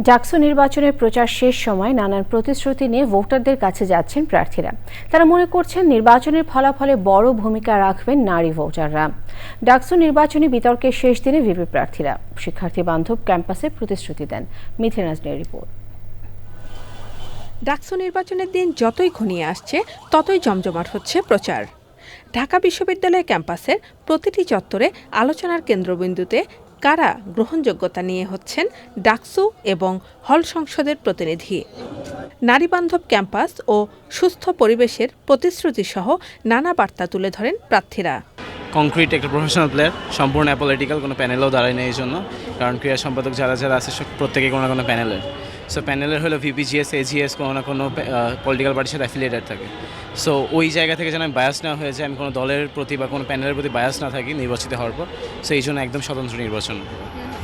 ডাকসু নির্বাচনের প্রচার শেষ সময় নানান প্রতিশ্রুতি নিয়ে ভোটারদের কাছে যাচ্ছেন প্রার্থীরা। তারা মনে করছেন নির্বাচনের ফলাফলে বড় ভূমিকা রাখবেন নারী ভোটাররা। ডাকসু নির্বাচনী বিতর্কের শেষ দিনে ভিপি প্রার্থীরা শিক্ষার্থী বান্ধব ক্যাম্পাসে প্রতিশ্রুতি দেন। মিথিনাজনের রিপোর্ট। ডাকসু নির্বাচনের দিন যতই ঘনিয়ে আসছে, ততই জমজমাট হচ্ছে প্রচার। ঢাকা বিশ্ববিদ্যালয় ক্যাম্পাসের প্রতিটি চত্বরে আলোচনার কেন্দ্রবিন্দুতে কারা গ্রহণযোগ্যতা নিয়ে হচ্ছেন ডাকসু এবং হল সংসদের প্রতিনিধি। নারীবান্ধব ক্যাম্পাস ও সুস্থ পরিবেশের প্রতিশ্রুতি সহ নানা বার্তা তুলে ধরেন প্রার্থীরা। কংক্রিট একটা প্রফেশনাল প্লেয়ার সম্পূর্ণ অ্যাপোলিটিক্যাল কোনো প্যানেলও দাঁড়ায় না এই জন্য। কারণ ক্রীড়া সম্পাদক যারা যারা আছে প্রত্যেকে কোনো না কোনো প্যানেলের সো প্যানেলের হলো ভিপিজিএস এজিএস কোনো না কোনো পলিটিক্যাল পার্টির সাথে অ্যাফিলিয়েটেড থাকে। সো ওই জায়গা থেকে যেন আমি বায়াস না হয়ে যায় আমি কোনো দলের প্রতি বা কোনো প্যানেলের প্রতি বায়াস না থাকি, নির্বাচিত হওয়ার পর সো এই জন্য একদম স্বতন্ত্র নির্বাচন।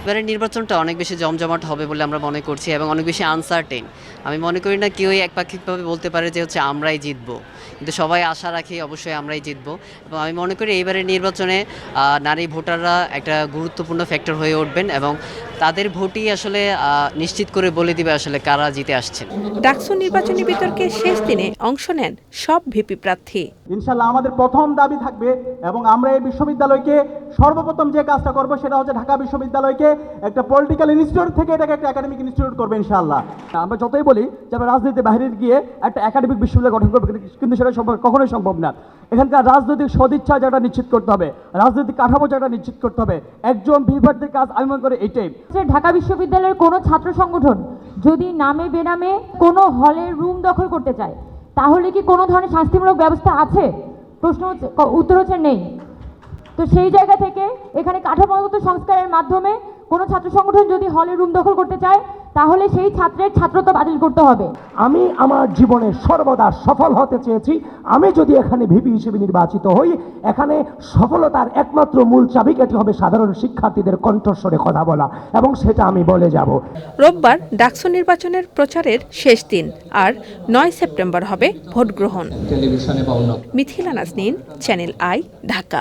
এবারের নির্বাচনটা অনেক বেশি জমজমাট হবে বলে আমরা মনে করছি এবং অনেক বেশি আনসার্টেন আমি মনে করি না কেউই একপাক্ষিকভাবে বলতে পারে যে হচ্ছে আমরাই জিতবো। কিন্তু সবাই আশা রাখি অবশ্যই আমরাই জিতবো। এবং আমি মনে করি এইবারের নির্বাচনে নারী ভোটাররা একটা গুরুত্বপূর্ণ ফ্যাক্টর হয়ে উঠবেন এবং তাদের ভোটই আসলে নিশ্চিত করে বলে দিবে আসলে কারা জিতে আসছেন। ডাকসু নির্বাচনী বিতর্কের শেষ দিনে অংশ নেন সব ভিপি প্রার্থী। ইনশাল্লাহ আমাদের প্রথম দাবি থাকবে এবং আমরা এই বিশ্ববিদ্যালয়কে সর্বপ্রথম যে কাজটা করব সেটা হচ্ছে ঢাকা বিশ্ববিদ্যালয়কে একটা পলিটিক্যাল ইনস্টিটিউট থেকে এটাকে একটা একাডেমিক ইনস্টিটিউট করবে ইনশাল্লাহ। আমরা যতই বলি যে আমরা রাজনীতি বাইরে গিয়ে একটা একাডেমিক বিশ্ববিদ্যালয় গঠন করবে কিন্তু- কিন্তু সেটা সম্ভব কখনোই সম্ভব না। এখানকার রাজনৈতিক সদিচ্ছা যেটা নিশ্চিত করতে হবে, রাজনৈতিক কাঠামো যেটা নিশ্চিত করতে হবে। একজন বিভাগের কাজ আমি মনে করি এটাই। ঢাকা বিশ্ববিদ্যালয়ের কোনো ছাত্র সংগঠন যদি নামে বেনামে কোনো হলের রুম দখল করতে চায়, তাহলে কি কোনো ধরনের শাস্তিমূলক ব্যবস্থা আছে? প্রশ্ন উত্তর হচ্ছে নেই। তো সেই জায়গা থেকে এখানে কাঠামোগত সংস্কারের মাধ্যমে কোনো ছাত্র সংগঠন যদি হলের রুম দখল করতে চায় তাহলে সেই ছাত্রের ছাত্রত্ব বাতিল করতে হবে। আমি আমার জীবনে সর্বদা সফল হতে চেয়েছি। আমি যদি এখানে ভিপি হিসেবে নির্বাচিত হই এখানে সফলতার একমাত্র মূল চাবিকাঠি হবে সাধারণ শিক্ষার্থীদের কণ্ঠস্বরে কথা বলা এবং সেটা আমি বলে যাব। রোববার ডাকসু নির্বাচনের প্রচারের শেষ দিন আর নয় সেপ্টেম্বর হবে ভোট গ্রহণ টেলিভিশনে বা অন্য মিথিলা নাজনীন চ্যানেল আই ঢাকা।